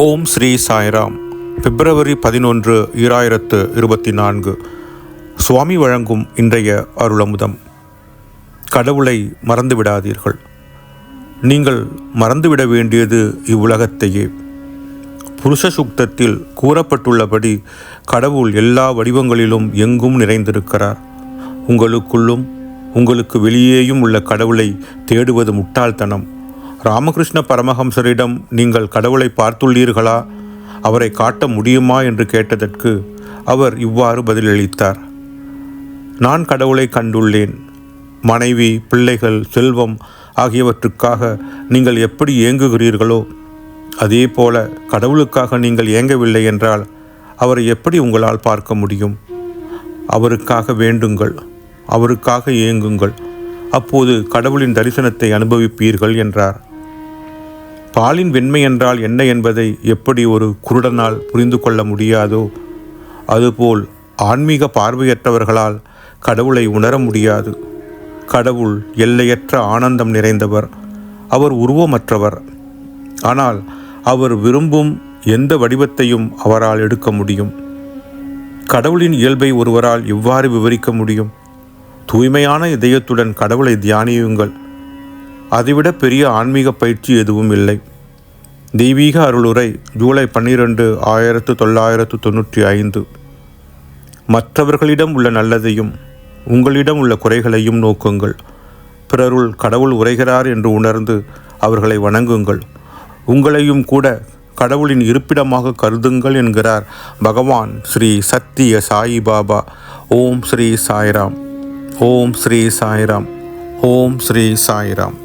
ஓம் ஸ்ரீ சாய்ராம். பிப்ரவரி பதினொன்று ஈராயிரத்து இருபத்தி நான்கு சுவாமி வழங்கும் இன்றைய அருளமுதம். கடவுளை மறந்துவிடாதீர்கள். நீங்கள் மறந்துவிட வேண்டியது இவ்வுலகத்தையே. புருஷ சுக்தத்தில் கூறப்பட்டுள்ளபடி கடவுள் எல்லா வடிவங்களிலும் எங்கும் நிறைந்திருக்கிறார். உங்களுக்குள்ளும் உங்களுக்கு வெளியேயும் உள்ள கடவுளை தேடுவது முட்டாள்தனம். ராமகிருஷ்ண பரமஹம்சரிடம் நீங்கள் கடவுளை பார்த்துள்ளீர்களா? அவரை காட்ட முடியுமா? என்று கேட்டதற்கு அவர் இவ்வாறு பதிலளித்தார். நான் கடவுளை கண்டுள்ளேன். மனைவி பிள்ளைகள் செல்வம் ஆகியவற்றுக்காக நீங்கள் எப்படி ஏங்குகிறீர்களோ அதே போல கடவுளுக்காக நீங்கள் ஏங்கவில்லை என்றால் அவரை எப்படி உங்களால் பார்க்க முடியும்? அவருக்காக வேண்டுங்கள். அவருக்காக ஏங்குங்கள். அப்போது கடவுளின் தரிசனத்தை அனுபவிப்பீர்கள் என்றார். பாலின் வெண்மை என்றால் என்ன என்பதை எப்படி ஒரு குருடனால் புரிந்து கொள்ள முடியாதோ அதுபோல் ஆன்மீக பார்வையற்றவர்களால் கடவுளை உணர முடியாது. கடவுள் எல்லையற்ற ஆனந்தம் நிறைந்தவர் அவர் உருவமற்றவர். ஆனால் அவர் விரும்பும் எந்த வடிவத்தையும் அவரால் எடுக்க முடியும். கடவுளின் இயல்பை ஒருவரால் எவ்வாறு விவரிக்க முடியும்? தூய்மையான இதயத்துடன் கடவுளை தியானியுங்கள். அதைவிட பெரிய ஆன்மீக பயிற்சி எதுவும் இல்லை. தெய்வீக அருளுரை ஜூலை பன்னிரெண்டு ஆயிரத்து தொள்ளாயிரத்து தொண்ணூற்றி ஐந்து. மற்றவர்களிடம் உள்ள நல்லதையும் உங்களிடம் உள்ள குறைகளையும் நோக்குங்கள். பிறருள் கடவுள் உரைகிறார் என்று உணர்ந்து அவர்களை வணங்குங்கள். உங்களையும் கூட கடவுளின் இருப்பிடமாக கருதுங்கள் என்கிறார் பகவான் ஸ்ரீ சத்திய சாயி பாபா. ஓம் ஸ்ரீ சாய்ராம். ஓம் ஸ்ரீ சாய்ராம். ஓம் ஸ்ரீ சாய்ராம்.